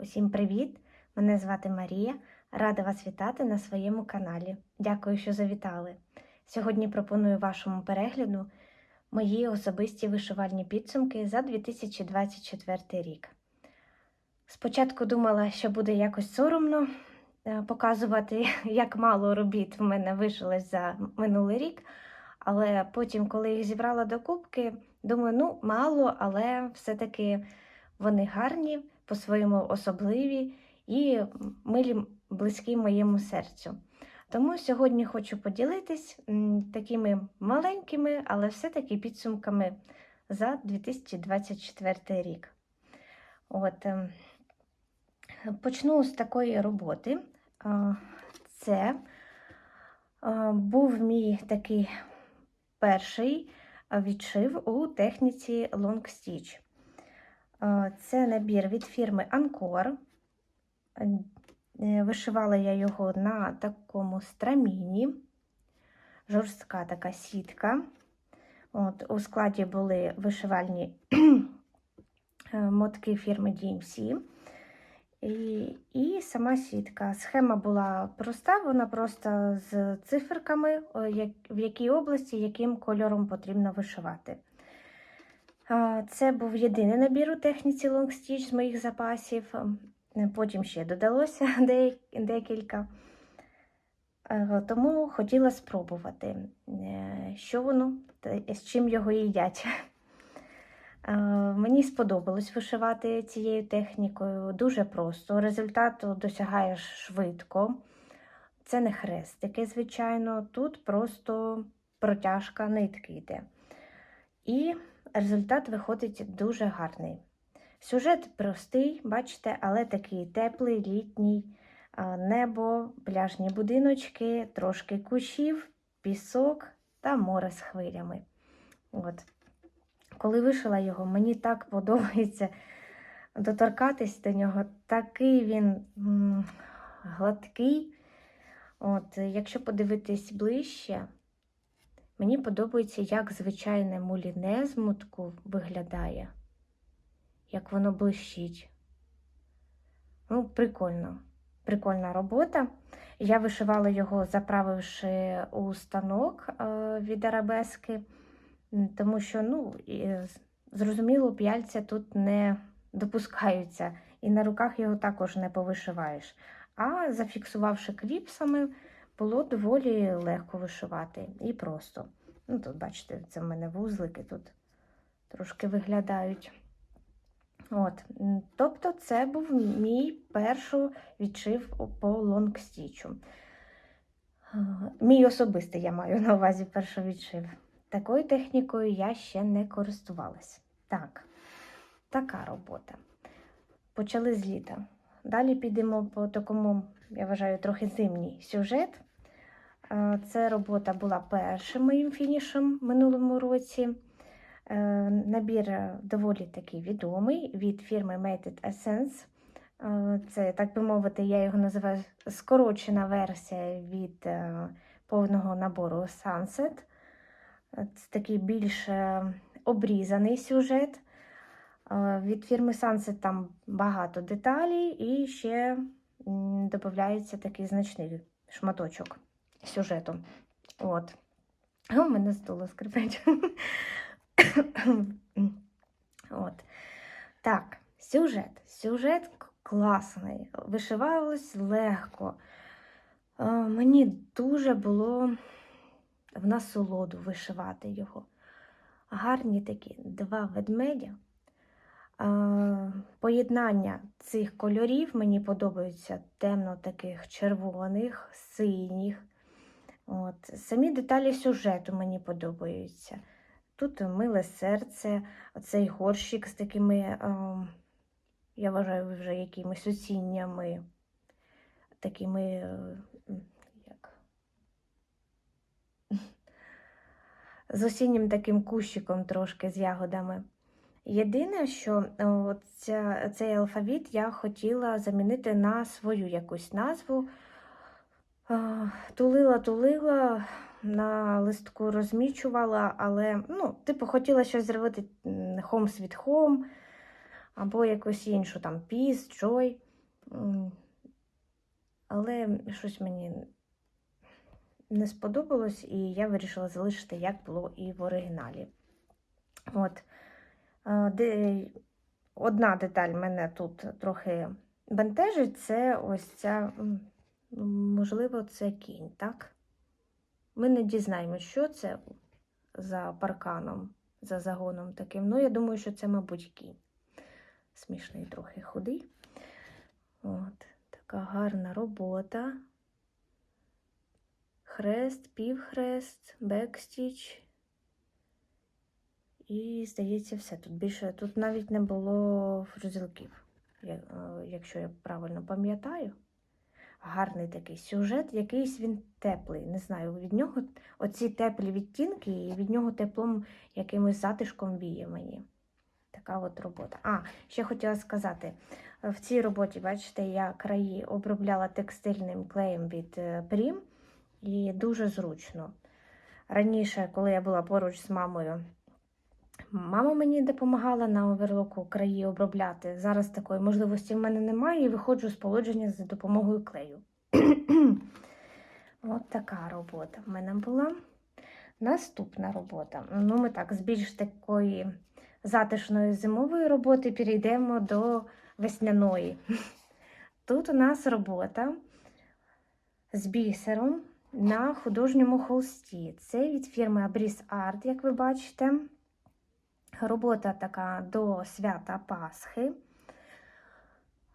Усім привіт! Мене звати Марія. Рада вас вітати на своєму каналі. Дякую, що завітали. Сьогодні пропоную вашому перегляду мої особисті вишивальні підсумки за 2024 рік. Спочатку думала, що буде якось соромно е, показувати, як мало робіт в мене вишилось за минулий рік. Але потім, коли їх зібрала до кубки, думаю, ну, мало, але все-таки вони гарні, по-своєму особливі і милі близькі моєму серцю. Тому сьогодні хочу поділитись такими маленькими, але все-таки підсумками за 2024 рік. От, ем, почну з такої роботи. Це був мій такий перший відшив у техніці Long Stitch. А, Це набір від фірми Анкор. Вишивала я його на такому страміні, жорстка така сітка. От, У складі були вишивальні мотки фірми DMC. І, і сама сітка. Схема була проста, вона просто з циферками, в якій області, яким кольором потрібно вишивати. Це був єдиний набір у техніці Long Stitch з моїх запасів. Потім ще додалося декілька. Е, Тому хотіла спробувати, е, що воно, з чим його їдять. Е, Мені сподобалось вишивати цією технікою. Дуже просто. Результату досягаєш швидко. Це не хрестики, звичайно. Тут просто протяжка нитки йде. І результат виходить дуже гарний. Сюжет простий, бачите, але такий теплий, літній небо, пляжні будиночки, трошки кущів, пісок та море з хвилями. От. Коли вишила його, мені так подобається доторкатись до нього. Такий він гладкий. От, Якщо подивитись ближче, мені подобається, як звичайне муліне з мотку виглядає як воно блищить. Ну, прикольно. Прикольна робота. Я вишивала його, заправивши у станок від арабески, тому що, ну, зрозуміло, п'яльця тут не допускаються, і на руках його також не повишиваєш. А зафіксувавши кліпсами, було доволі легко вишивати і просто. Ну, Тут, бачите, це в мене вузлики тут трошки виглядають. От, Тобто, це був мій перший відшив по лонгстічу. Мій особистий я маю на увазі перший відшив. Такою технікою я ще не користувалась. Так, така робота. Почали з літа. Далі підемо по такому, я вважаю, трохи зимній сюжет. Це робота була першим моїм фінішем в минулому році. Е, набір доволі такий відомий від фірми Made It Essence. Е, це, так би мовити, я його називаю скорочена версія від е, повного набору Sunset. Це такий більш обрізаний сюжет. Від фірми Sunset там багато деталей і ще додається такий значний шматочок сюжету. От. У мене стуло скрипить. От. Так, сюжет. Сюжет класний. Вишивалось легко. Мені дуже було в насолоду вишивати його. Гарні такі два ведмедя. Поєднання цих кольорів мені подобаються темно-таких червоних, синіх. От. Самі деталі сюжету мені подобаються. Тут миле серце, цей горщик з такими, я вважаю, вже якимись осіннями, такими, з осіннім таким кущиком трошки з ягодами. Єдине, що ця, цей алфавіт я хотіла замінити на свою якусь назву. Тулила-тулила, на листку розмічувала, але, ну, типу, хотіла щось зробити Home Sweet Home або якусь іншу там Peace, Joy. Але щось мені не сподобалось, і я вирішила залишити, як було і в оригіналі. От. Де... Одна деталь мене тут трохи бентежить, це ось ця, можливо, це кінь, так? Ми не дізнаємося, що це за парканом, за загоном таким. Ну, я думаю, що це, мабуть, кінь. Смішний трохи худий. От, така гарна робота. Хрест, півхрест, бекстіч. І, здається, все. Тут більше тут навіть не було фрузілків, е, якщо я правильно пам'ятаю. Гарний такий сюжет, якийсь він теплий. Не знаю, від нього оці теплі відтінки, і від нього теплом якимось затишком віє мені. Така от робота. А, ще хотіла сказати: в цій роботі, бачите, я краї обробляла текстильним клеєм від е, Прім, і дуже зручно. Раніше, коли я була поруч з мамою, мама мені допомагала на оверлоку краї обробляти. Зараз такої можливості в мене немає, і виходжу з положення за допомогою клею. От така робота в мене була. Наступна робота. Ну, ми так, з більш такої затишної зимової роботи перейдемо до весняної. Тут у нас робота з бісером на художньому холсті. Це від фірми Abris Art, як ви бачите. Робота така до свята Пасхи.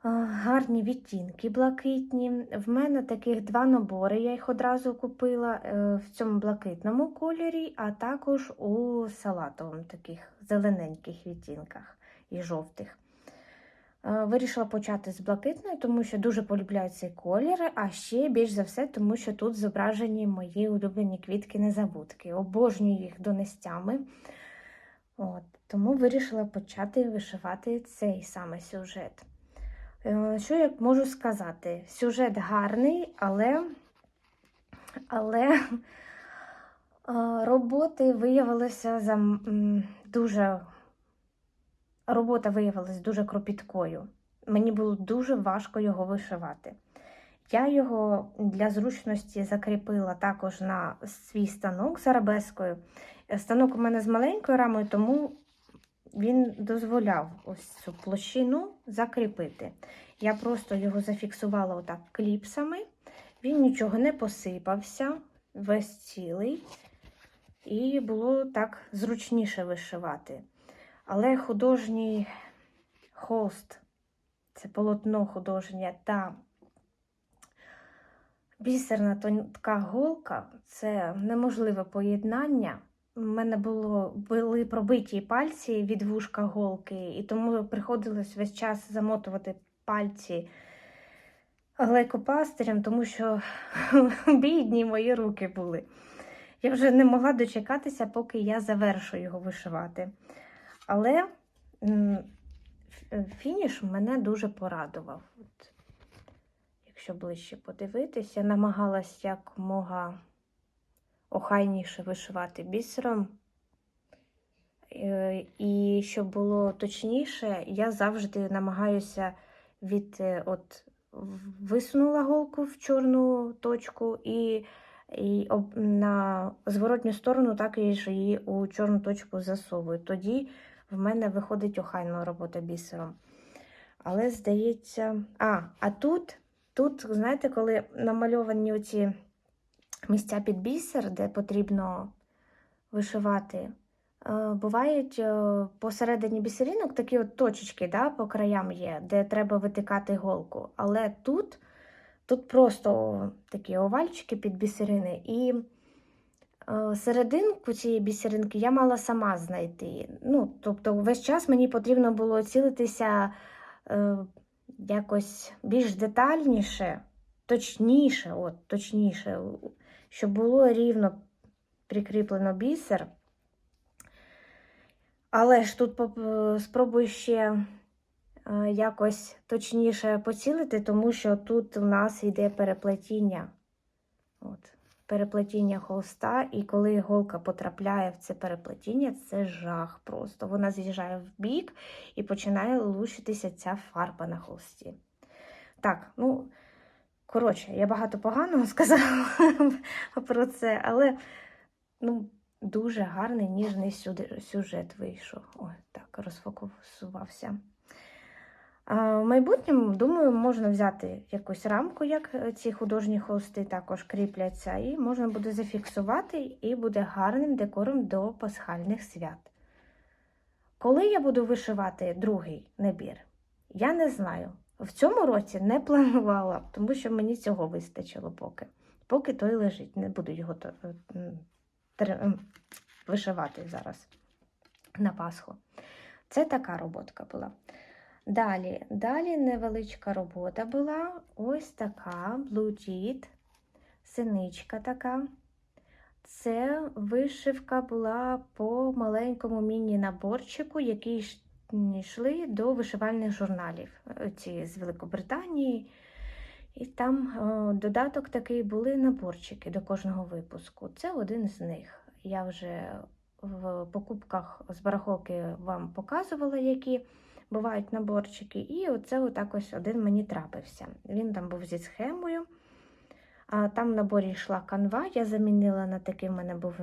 Гарні відтінки блакитні. В мене таких два набори, я їх одразу купила е, в цьому блакитному кольорі, а також у салатовому таких зелененьких відтінках і жовтих. Е, Вирішила почати з блакитної, тому що дуже полюбляю цей колір, а ще більш за все, тому що тут зображені мої улюблені квітки-незабудки. Обожнюю їх донестями. От, тому вирішила почати вишивати цей саме сюжет. Е, Що я можу сказати? Сюжет гарний, але, але е, роботи виявилося за дуже робота виявилася дуже кропіткою. Мені було дуже важко його вишивати. Я його для зручності закріпила також на свій станок з арабескою. Е, Станок у мене з маленькою рамою, тому він дозволяв ось цю площину закріпити. Я просто його зафіксувала отак кліпсами, він нічого не посипався, весь цілий, і було так зручніше вишивати. Але художній холст, це полотно художнє та бісерна тонка голка це неможливе поєднання. У мене було, були пробиті пальці від вушка голки, і тому приходилось весь час замотувати пальці глейкопастирем, тому що бідні мої руки були. Я вже не могла дочекатися, поки я завершу його вишивати. Але фініш мене дуже порадував. От, якщо ближче подивитися, намагалась якмога охайніше вишивати бісером. Е, І щоб було точніше, я завжди намагаюся від е, от висунула голку в чорну точку і, і об, на зворотню сторону так і ж її у чорну точку засовую. Тоді в мене виходить охайна робота бісером. Але здається, а, а тут, тут, знаєте, коли намальовані оці місця під бісер, де потрібно вишивати, е, бувають е, посередині бісеринок такі от точечки да, по краям є, де треба витикати голку. Але тут, тут просто такі овальчики під бісерини. І е, серединку цієї бісеринки я мала сама знайти. Ну, тобто, весь час мені потрібно було цілитися е, якось більш детальніше, точніше, от, точніше, щоб було рівно прикріплено бісер. Але ж тут спробую ще е, якось точніше поцілити, тому що тут у нас йде переплетіння. От, переплетіння холста, і коли голка потрапляє в це переплетіння, це жах просто. Вона з'їжджає в бік і починає лущитися ця фарба на холсті. Так, ну, коротше, я багато поганого сказала про це, але ну, дуже гарний ніжний сюжет вийшов. Ой, так, розфокусувався. В майбутньому, думаю, можна взяти якусь рамку, як е, ці художні холсти також кріпляться, і можна буде зафіксувати, і буде гарним декором до пасхальних свят. Коли я буду вишивати другий набір, я не знаю. В цьому році не планувала, тому що мені цього вистачило поки. Поки той лежить, не буду його е, вишивати зараз на Пасху. Це така роботка була. Далі, далі невеличка робота була. Ось така Jeet, синичка така. Це вишивка була по маленькому міні-наборчику, який йшли до вишивальних журналів. е, Ці з Великобританії. І там е, додаток такий були наборчики до кожного випуску. Це один з них. Я вже в покупках з барахолки вам показувала, які бувають наборчики. І оце отак ось один мені трапився. Він там був зі схемою. А там в наборі йшла канва, я замінила на такий, в мене був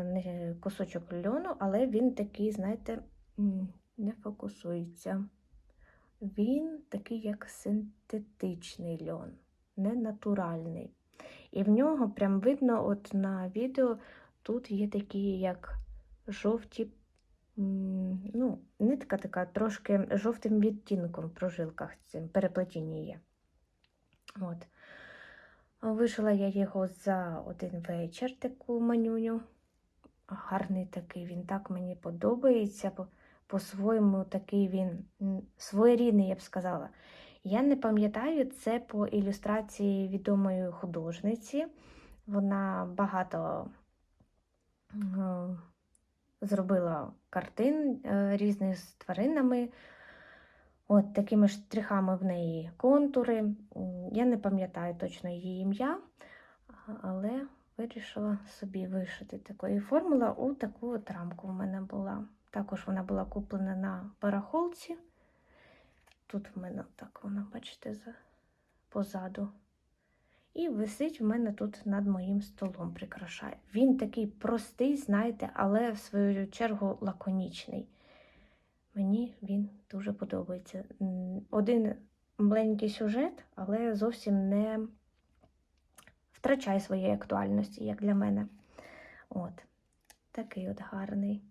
кусочок льону, але він такий, знаєте, не фокусується. Він такий, як синтетичний льон, не натуральний. І в нього прям видно, от на відео тут є такі, як жовті, ну, нитка така, трошки жовтим відтінком в прожилках цим переплетіння є. От. Вишила я його за один вечір, таку манюню. Гарний такий, він так мені подобається. по- По-своєму такий він своєрідний, я б сказала. Я не пам'ятаю це по ілюстрації відомої художниці. Вона багато е, зробила картин е, різних з тваринами. От такими штрихами в неї контури. Я не пам'ятаю точно її ім'я, але вирішила собі вишити таку. І формула у таку от рамку в мене була. Також вона була куплена на барахолці. Тут в мене так вона, бачите, позаду. І висить в мене тут над моїм столом, прикрашає. Він такий простий, знаєте, але в свою чергу лаконічний. Мені він дуже подобається. Один маленький сюжет, але зовсім не втрачає своєї актуальності, як для мене. От. Такий от гарний.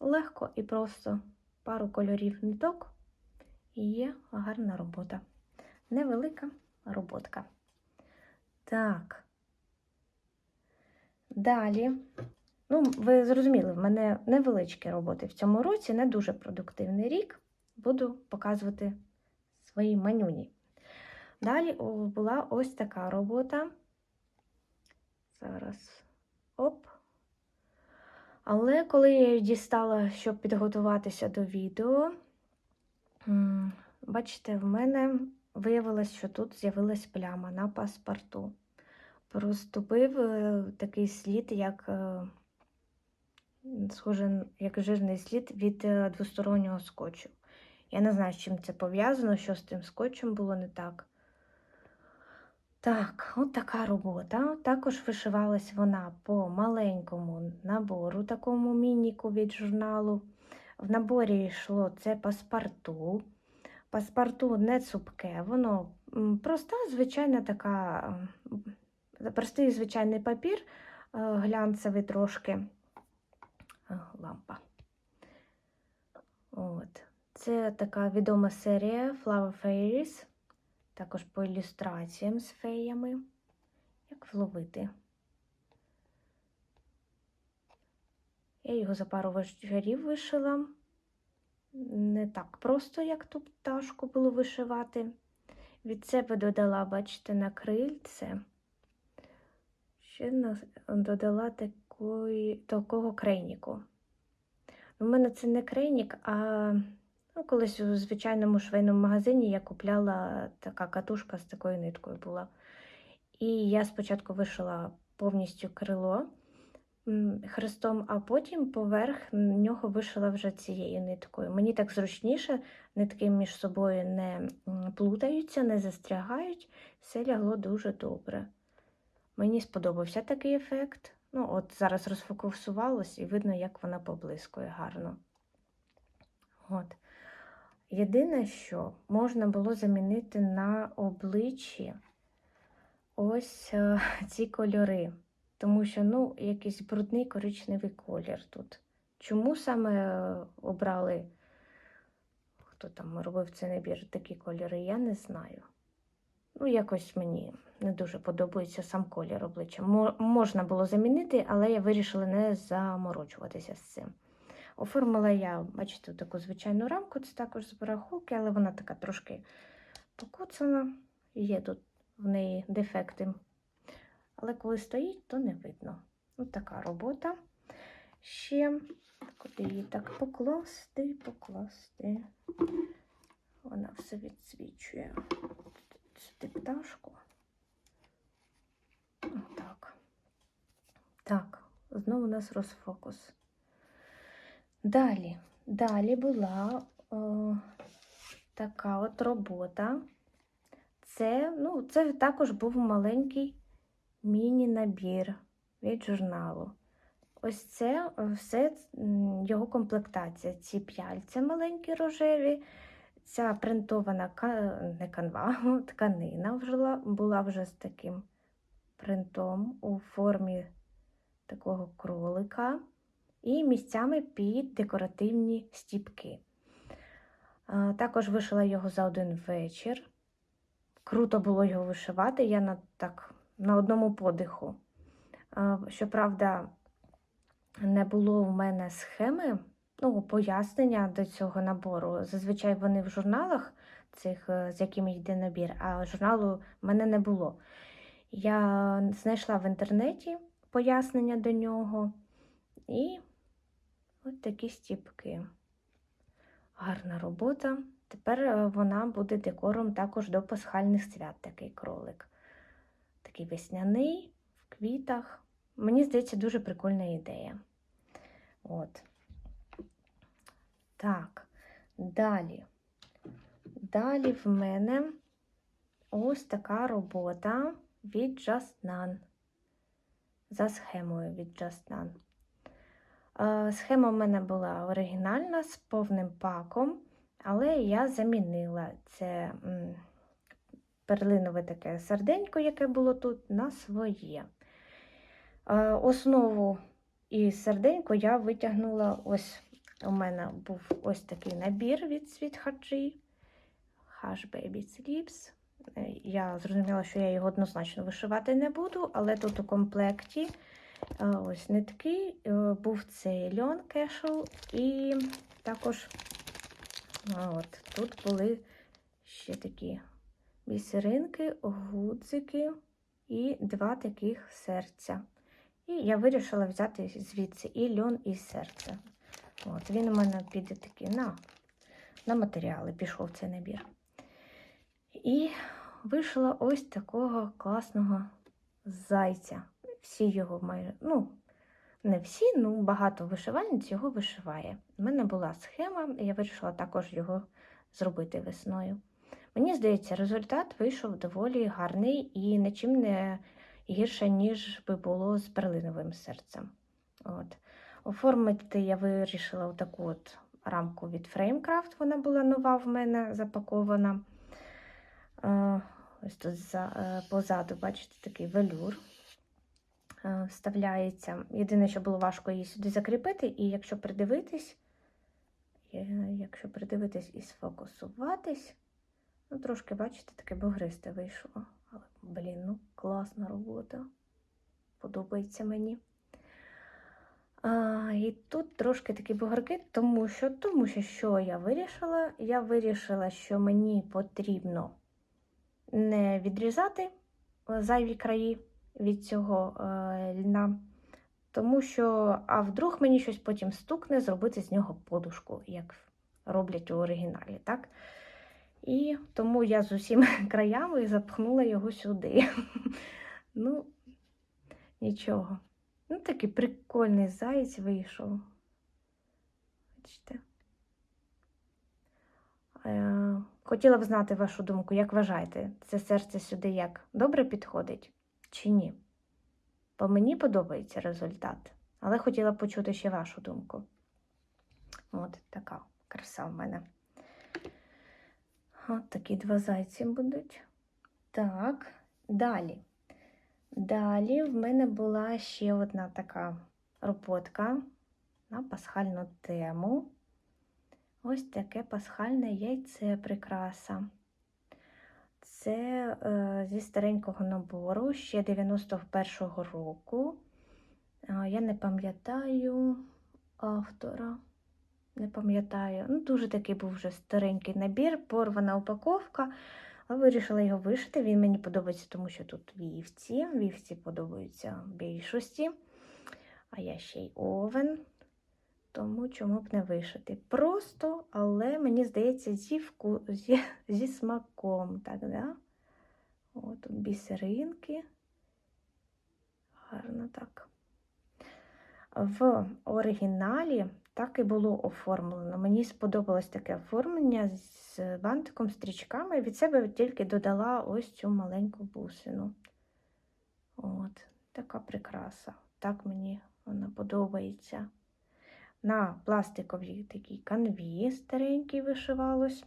Легко і просто пару кольорів ниток і є гарна робота. Невелика роботка. Так. Далі. Ну, ви зрозуміли, в мене невеличкі роботи в цьому році, не дуже продуктивний рік. Буду показувати свої манюні. Далі була ось така робота. Зараз оп. Але коли я дістала, щоб підготуватися до відео, бачите, в мене виявилось, що тут з'явилась пляма на паспорту. Проступив е, такий слід, як е, схоже, як жирний слід від е, двостороннього скотчу. Я не знаю, з чим це пов'язано, що з тим скотчем було не так. Так, от така робота. Також вишивалась вона по маленькому набору, такому мініку від журналу. В наборі йшло це паспорту. Паспорту не цупке, воно проста, звичайна така, простий звичайний папір, е, глянцевий трошки. Е, Лампа. От. Це така відома серія Flower Fairies. Також по ілюстраціям з феями. Як вловити. Я його за пару вечорів вишила. Не так просто, як ту пташку було вишивати. Від себе додала, бачите, на крильце. Ще додала такої, такого крейніку. У мене це не крейнік, а ну, колись у звичайному швейному магазині я купляла така катушка з такою ниткою була. І я спочатку вишила повністю крило, хрестом, а потім поверх нього вишила вже цією ниткою. Мені так зручніше, нитки між собою не плутаються, не застрягають. Все лягло дуже добре. Мені сподобався такий ефект. Ну, от зараз розфокусувалось і видно, як вона поблискує гарно. От. Єдине, що можна було замінити на обличчі ось е, ці кольори. Тому що, ну, якийсь брудний коричневий колір тут. Чому саме е, обрали, хто там робив цей набір такі кольори, я не знаю. Ну, якось мені не дуже подобається сам колір обличчя. Можна було замінити, але я вирішила не заморочуватися з цим. Оформила я, бачите, таку звичайну рамку, це також з барахолки, але вона така трошки покоцана. Є тут в неї дефекти. Але коли стоїть, то не видно. Ось така робота. Ще куди її так покласти, покласти. Вона все відсвічує. Сюди пташку. Отак. Так, знову у нас розфокус. Далі, далі була о, така от робота. Це, ну, це також був маленький міні-набір від журналу. Ось це е, все його комплектація. Ці п'яльця маленькі рожеві, ця принтована не канва, тканина вже була вже з таким принтом у формі такого кролика і місцями під декоративні стіпки. Також вишила його за один вечір. Круто було його вишивати. Я на, так, на одному подиху. Щоправда, не було в мене схеми, ну, пояснення до цього набору. Зазвичай вони в журналах, цих, е, з якими йде набір, а журналу в мене не було. Я знайшла в інтернеті пояснення до нього і от такі стіпки. Гарна робота. Тепер е, вона буде декором також до пасхальних свят, такий кролик. Такий весняний, в квітах. Мені здається, дуже прикольна ідея. От. Так, далі. Далі в мене ось така робота від Just None. За схемою від Just None. Е, Схема в мене була оригінальна з повним паком, але я замінила це перлинове таке серденько, яке було тут, на своє. Е, Основу і серденько я витягнула ось. У мене був ось такий набір від Sweet Хаджі. Hush Baby Sleeps. Е, Я зрозуміла, що я його однозначно вишивати не буду, але тут у комплекті ось нитки, е, був цей льон кешел, і також от, тут були ще такі бісеринки, гудзики і два таких серця. І я вирішила взяти звідси і льон, і серце. От, він у мене піде такий на, на матеріали, пішов цей набір. І вийшла ось такого класного зайця. Всі його майже, ну, не всі, ну багато вишивальниць його вишиває. У мене була схема, і я вирішила також його зробити весною. Мені здається, результат вийшов доволі гарний і нічим не гірше, ніж би було з перлиновим серцем. От. Оформити я вирішила таку от рамку від Framecraft, вона була нова в мене запакована. Е, Ось тут е, позаду, бачите, такий велюр вставляється. Єдине, що було важко її сюди закріпити, і якщо придивитись, е, якщо придивитись і сфокусуватись, ну трошки, бачите, таке бугристе вийшло. Але, блін, ну класна робота. Подобається мені. А, і тут трошки такі бугорки, тому що, тому що що я вирішила? Я вирішила, що мені потрібно не відрізати е, зайві краї від цього е, льна, тому що, а вдруг мені щось потім стукне, зробити з нього подушку, як роблять у оригіналі. так? І тому я з усіма краями запхнула його сюди. Ну, нічого. Ну, такий прикольний заєць вийшов. Бачите? Е, Хотіла б знати вашу думку, як вважаєте, це серце сюди як добре підходить чи ні? Бо мені подобається результат, але хотіла почути ще вашу думку. От така краса в мене. От такі два зайці будуть. Так, далі. Далі в мене була ще одна така роботка на пасхальну тему. Ось таке пасхальне яйце прикраса. Це е, зі старенького набору ще 91-го року. Я не пам'ятаю автора. Не пам'ятаю. Ну, дуже такий був вже старенький набір, порвана упаковка. Але вирішила його вишити. Він мені подобається, тому що тут вівці. Вівці подобаються більшості. А я ще й овен. Тому чому б не вишити? Просто, але мені здається, зі, вку... зі, зі смаком. Так, да? О, тут бісеринки. Гарно так. В оригіналі так і було оформлено. Мені сподобалось таке оформлення з бантиком, стрічками. Від себе тільки додала ось цю маленьку бусину. От, така прикраса. Так мені вона подобається. На пластиковій такій канві старенькій вишивалось.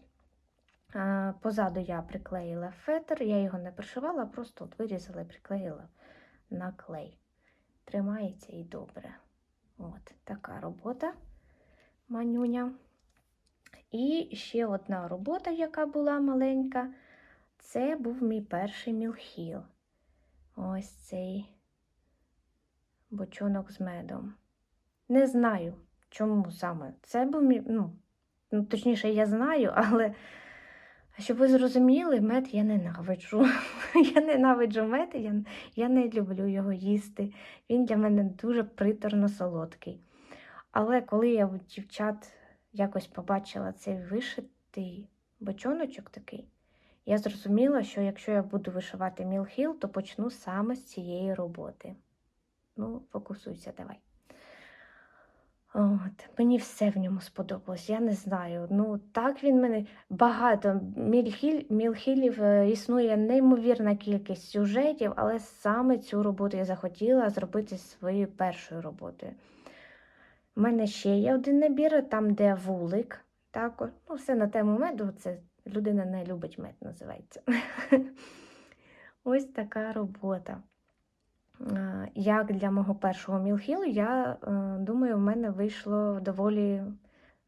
Позаду я приклеїла фетр, я його не пришивала, просто от вирізала і приклеїла на клей. Тримається і добре. От така робота манюня. І ще одна робота, яка була маленька, це був мій перший мілхіл. Ось цей бочонок з медом. Не знаю, чому саме це був мій. Ну, ну, точніше, я знаю, але щоб ви зрозуміли, мед я ненавиджу. Я ненавиджу мед, я, я не люблю його їсти. Він для мене дуже приторно солодкий. Але коли я у дівчат якось побачила цей вишитий бочоночок такий, я зрозуміла, що якщо я буду вишивати мілхіл, то почну саме з цієї роботи. Ну, фокусуйся, давай. От, мені все в ньому сподобалось, я не знаю. Ну, так він мене багато мільхіль, мілхілів е, існує неймовірна кількість сюжетів, але саме цю роботу я захотіла зробити своєю першою роботою. У мене ще є один набір, там, де вулик. Так, ну, все на тему меду, це людина не любить мед, називається. Ось така робота. Е, Як для мого першого мілхілу, я е, думаю, в мене вийшло доволі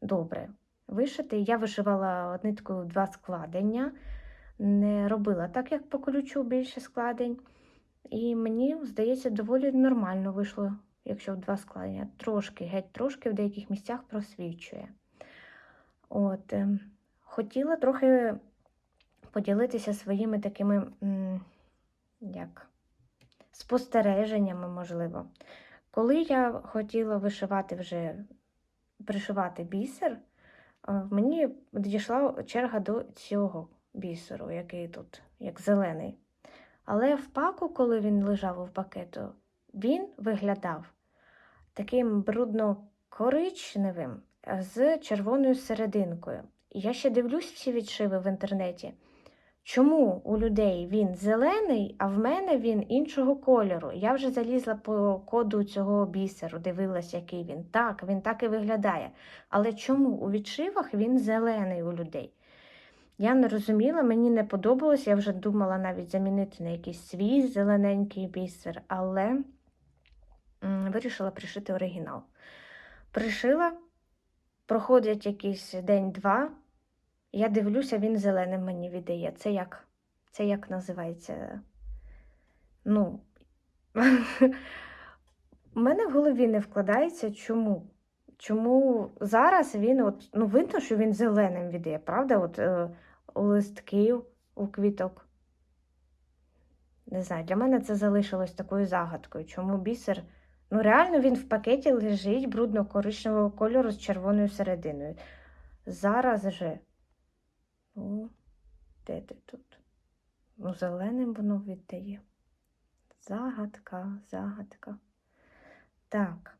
добре вишити. Я вишивала ниткою два складення, не робила так, як по ключу більше складень. І мені, здається, доволі нормально вийшло, якщо в два складення. Трошки, геть трошки в деяких місцях просвічує. От, е, хотіла трохи поділитися своїми такими, як спостереженнями, можливо. Коли я хотіла вишивати вже пришивати бісер, мені дійшла черга до цього бісеру, який тут, як зелений. Але в паку, коли він лежав у пакету, він виглядав таким брудно-коричневим з червоною серединкою. Я ще дивлюсь всі відшиви в інтернеті. Чому у людей він зелений, а в мене він іншого кольору? Я вже залізла по коду цього бісеру, дивилась, який він. Так, він так і виглядає. Але чому у відшивах він зелений у людей? Я не розуміла, мені не подобалось, я вже думала навіть замінити на якийсь свій зелененький бісер, але вирішила пришити оригінал. Пришила, проходять якийсь день-два. Я дивлюся, він зеленим мені віддає. Це як це як називається? Ну, у мене в голові не вкладається чому. Чому зараз він, от, ну, видно, що він зеленим віддає, правда? От е, листків, у квіток. Не знаю, для мене це залишилось такою загадкою. Чому бісер? Ну, реально він в пакеті лежить брудно-коричневого кольору з червоною серединою. Зараз же. О, де ти тут? Ну, зеленим воно віддає. Загадка, загадка. Так,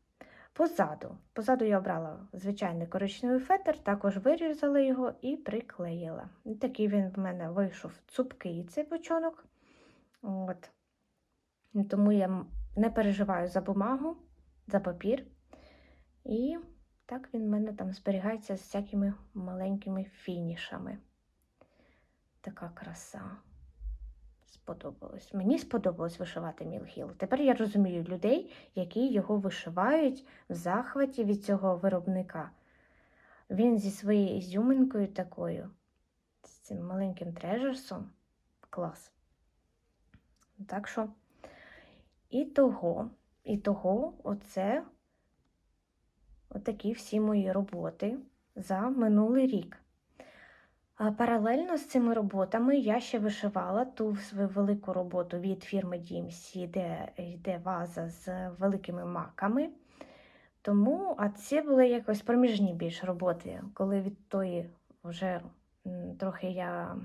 позаду. Позаду я обрала звичайний коричневий фетр, також вирізала його і приклеїла. Такий він в мене вийшов цупкий цей бочонок. От. Тому я не переживаю за бумагу, за папір. І так він в мене там зберігається з всякими маленькими фінішами. Така краса. Сподобалось. Мені сподобалось вишивати Мілхіл. Тепер я розумію людей, які його вишивають в захваті від цього виробника. Він зі своєю ізюминкою такою, з цим маленьким трежерсом. Клас. Так що, і того, і того, оце отакі всі мої роботи за минулий рік. Паралельно з цими роботами я ще вишивала ту свою велику роботу від фірми DMC, де йде ваза з великими маками. Тому, а це були якось проміжні більш роботи, коли від тої вже трохи я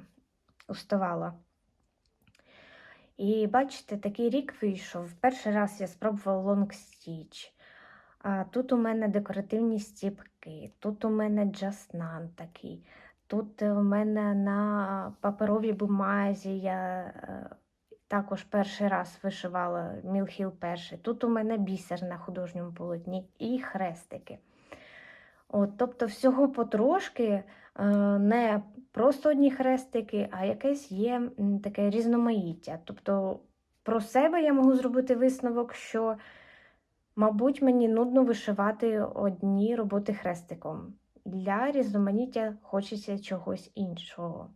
уставала. І бачите, такий рік вийшов. Перший раз я спробувала лонг стіч. Тут у мене декоративні стіпки, тут у мене джаснан такий. Тут у мене на паперовій бумазі я е, також перший раз вишивала Мілхіл перший. Тут у мене бісер на художньому полотні і хрестики. От, тобто всього потрошки, е, не просто одні хрестики, а якесь є таке різноманіття. Тобто про себе я можу зробити висновок, що, мабуть, мені нудно вишивати одні роботи хрестиком. Для різноманіття хочеться чогось іншого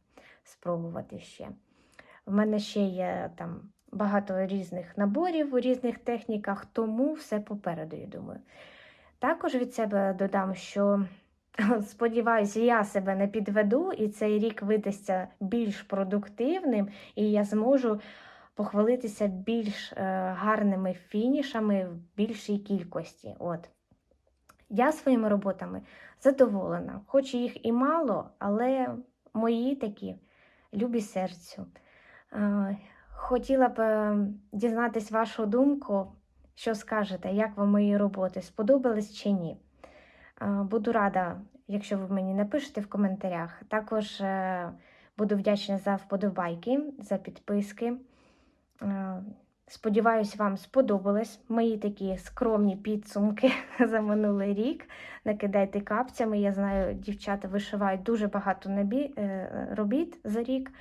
спробувати ще. В мене ще є там багато різних наборів у різних техніках, тому все попереду, я думаю. Також від себе додам, що сподіваюся, я себе не підведу, і цей рік видасться більш продуктивним, і я зможу похвалитися більш е, гарними фінішами в більшій кількості. От. Я своїми роботами задоволена, хоч їх і мало, але мої такі любі серцю. Хотіла б е, дізнатись вашу думку, що скажете, як вам мої роботи, сподобались чи ні. Буду рада, якщо ви мені напишете в коментарях. Також е, буду вдячна за вподобайки, за підписки. Сподіваюсь, вам сподобались мої такі скромні підсумки за минулий рік. Накидайте капцями. Я знаю, дівчата вишивають дуже багато набі... е, робіт за рік.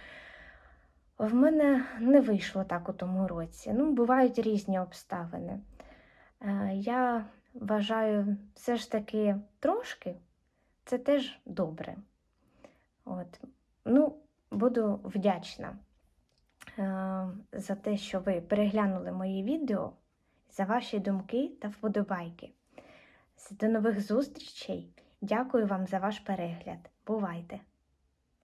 В мене не вийшло так у тому році. Ну, бувають різні обставини. Е, Я вважаю, все ж таки трошки це теж добре. От. Ну, буду вдячна за те, що ви переглянули мої відео, за ваші думки та вподобайки. До нових зустрічей! Дякую вам за ваш перегляд. Бувайте!